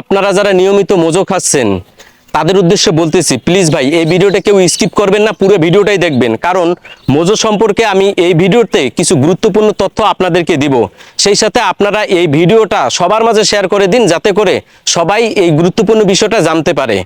আপনারা যারা নিয়মিত মোজো খাচ্ছেন, তাদের উদ্দেশ্যে বলতেছি প্লিজ ভাই, এই ভিডিওটা কেউ স্কিপ করবেন না, পুরো ভিডিওটাই দেখবেন। কারণ মোজো সম্পর্কে আমি এই ভিডিওতে কিছু গুরুত্বপূর্ণ তথ্য আপনাদেরকে দিব। সেই সাথে আপনারা এই ভিডিওটা সবার মাঝে শেয়ার করে দিন, যাতে করে সবাই এই গুরুত্বপূর্ণ বিষয়টা জানতে পারে।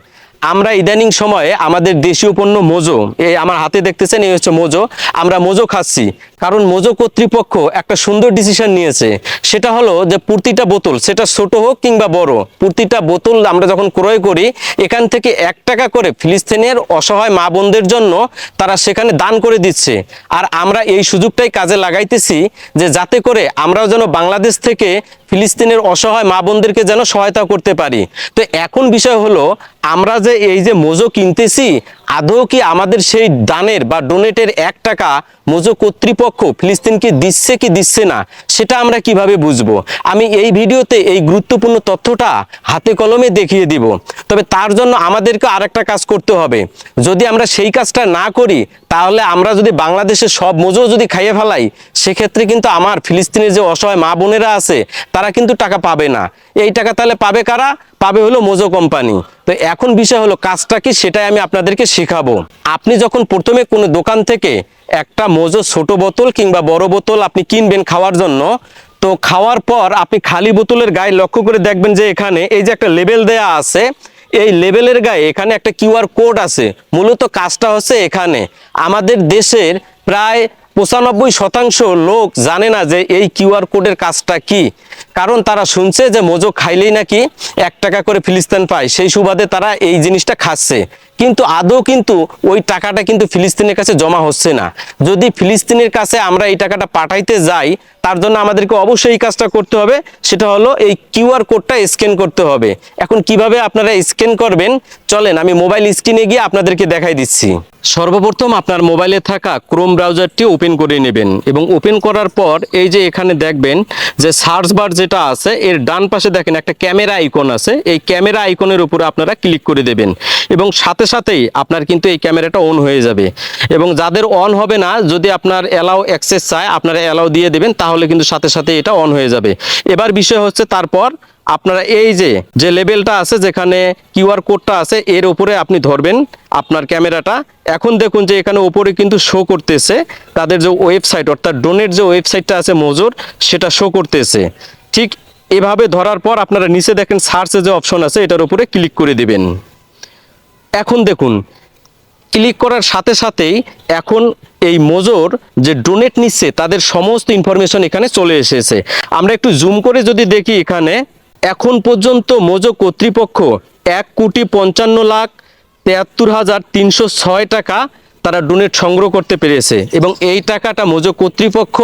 আমরা ইদানিং সময়ে আমাদের দেশীয় পণ্য মোজো, এই আমার হাতে দেখতেছেন, এই হচ্ছে মোজো, আমরা মোজো খাচ্ছি। কারণ মোজো কর্তৃপক্ষ একটা সুন্দর ডিসিশন নিয়েছে। সেটা হলো যে প্রতিটা বোতল, সেটা ছোট হোক কিংবা বড়, প্রতিটা বোতল আমরা যখন ক্রয় করি, এখান থেকে এক টাকা করে ফিলিস্তিনের অসহায় মা বোনদের জন্য তারা সেখানে দান করে দিচ্ছে। আর আমরা এই সুযোগটাই কাজে লাগাইতেছি যে যাতে করে আমরাও যেন বাংলাদেশ থেকে ফিলিস্তিনের অসহায় মা বোনদেরকে যেন সহায়তা করতে পারি। তো এখন বিষয় হলো আমরা যে এই যে মোজো কিনতেছি, আদৌ কি আমাদের সেই দানের বা ডোনেটের এক টাকা মোজো কর্তৃপক্ষ ফিলিস্তিনকে দিচ্ছে কি দিচ্ছে না, সেটা আমরা কীভাবে বুঝব? আমি এই ভিডিওতে এই গুরুত্বপূর্ণ তথ্যটা হাতে কলমে দেখিয়ে দিব। তবে তার জন্য আমাদেরকে আরেকটা কাজ করতে হবে। যদি আমরা সেই কাজটা না করি, তাহলে আমরা যদি বাংলাদেশের সব মোজো যদি খাইয়ে ফেলাই, সেক্ষেত্রে কিন্তু আমার ফিলিস্তিনের যে অসহায় মা বোনেরা আছে, তারা কিন্তু টাকা পাবে না। এই টাকা তাহলে পাবে কারা? পাবে হলো মোজো কোম্পানি। তো এখন বিষয় হলো কাজটা কি সেটাই আমি আপনাদেরকে শেখাবো। আপনি যখন প্রথমে কোনো দোকান থেকে একটা মোজো ছোট বোতল কিংবা বড় বোতল আপনি কিনবেন খাওয়ার জন্য, তো খাওয়ার পর আপনি খালি বোতলের গায়ে লক্ষ্য করে দেখবেন যে এখানে এই যে একটা লেবেল দেয়া আছে, এই লেবেলের গায়ে এখানে একটা কিউআর কোড আছে। মূলত কাজটা হচ্ছে এখানে। আমাদের দেশের প্রায় পঁচানব্বই শতাংশ লোক জানে না যে এই কিউআর কোডের কাজটা কি। কারণ তারা শুনছে যে মোজো খাইলেই নাকি এক টাকা করে ফিলিস্তিন পায়, সেই সুবাদে তারা এই জিনিসটা খাচ্ছে। কিন্তু আদৌ কিন্তু ওই টাকাটা কিন্তু ফিলিস্তিনের কাছে জমা হচ্ছে না। যদি ফিলিস্তিনের কাছে আমরা এই টাকাটা পাঠাইতে যাই, তার জন্য আমাদেরকে অবশ্যই এই কাজটা করতে হবে। সেটা হলো এই কিউআর কোডটা স্ক্যান করতে হবে। এখন কীভাবে আপনারা স্ক্যান করবেন? চলেন, আমি মোবাইল স্ক্রিনে গিয়ে আপনাদেরকে দেখাই দিচ্ছি। সর্বপ্রথম আপনার মোবাইলে থাকা ক্রোম ব্রাউজারটি ওপেন করে নেবেন এবং ওপেন করার পর এই যে এখানে দেখবেন যে সার্চ বার যেটা আছে, এর ডান পাশে দেখেন একটা ক্যামেরা আইকন আছে। এই ক্যামেরা আইকনের উপরে আপনারা ক্লিক করে দেবেন এবং সাথে সাথেই আপনার কিন্তু এই ক্যামেরাটা অন হয়ে যাবে। এবং যাদের অন হবে না, যদি আপনার অ্যালাউ অ্যাক্সেস চায়, আপনারা অ্যালাউ দিয়ে দেবেন, তাহলে কিন্তু সাথে সাথে এটা অন হয়ে যাবে। এবার বিষয় হচ্ছে তারপর আপনারা এই যে যে লেভেলটা আছে, যেখানে কিউআর কোডটা আছে, এর উপরে আপনি ধরবেন। আপনার ক্যামেরাটা। এখন দেখুন যে এখানে ওপরে কিন্তু শো করতেছে। তাদের যে ওয়েবসাইট অর্থাৎ ডোনেট যে ওয়েবসাইটটা আছে মজুর, সেটা শো করতেছে। ঠিক এভাবে ধরার পর আপনারা নিচে দেখেন সার্চে যে অপশন আছে, এটার উপরে ক্লিক করে দিবেন। এখন দেখুন ক্লিক করার সাথে সাথেই এখন এই মোজোর যে ডোনেট নিচ্ছে, তাদের সমস্ত ইনফরমেশন এখানে চলে এসেছে। আমরা একটু জুম করে যদি দেখি এখানে, এখন পর্যন্ত মোজো কর্তৃপক্ষ এক কোটি পঞ্চান্ন লাখ তেয়াত্তর হাজার তিনশো ছয় টাকা তারা ডোনেট সংগ্রহ করতে পেরেছে এবং এই টাকাটা মোজো কর্তৃপক্ষ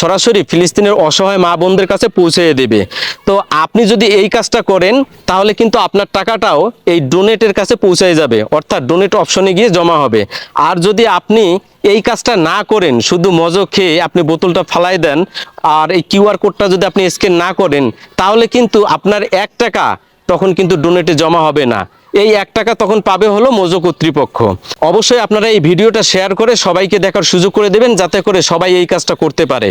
সরাসরি ফিলিস্তিনের অসহায় মা বোনদের কাছে পৌঁছে দেবে। তো আপনি যদি এই কাজটা করেন, তাহলে কিন্তু আপনার টাকাটাও এই ডোনেটের কাছে পৌঁছে যাবে, অর্থাৎ ডোনেট অপশনে গিয়ে জমা হবে। আর যদি আপনি এই কাজটা না করেন, শুধু মজো খেয়ে আপনি বোতলটা ফালাই দেন, আর এই কিউআর কোডটা যদি আপনি স্ক্যান না করেন, তাহলে কিন্তু আপনার এক টাকা তখন কিন্তু ডোনেটে জমা হবে না। এই এক টাকা তখন পাবে হলো মোজো কর্তৃপক্ষ। অবশ্যই আপনারা এই ভিডিওটা শেয়ার করে সবাইকে দেখার সুযোগ করে দেবেন, যাতে করে সবাই এই কাজটা করতে পারে।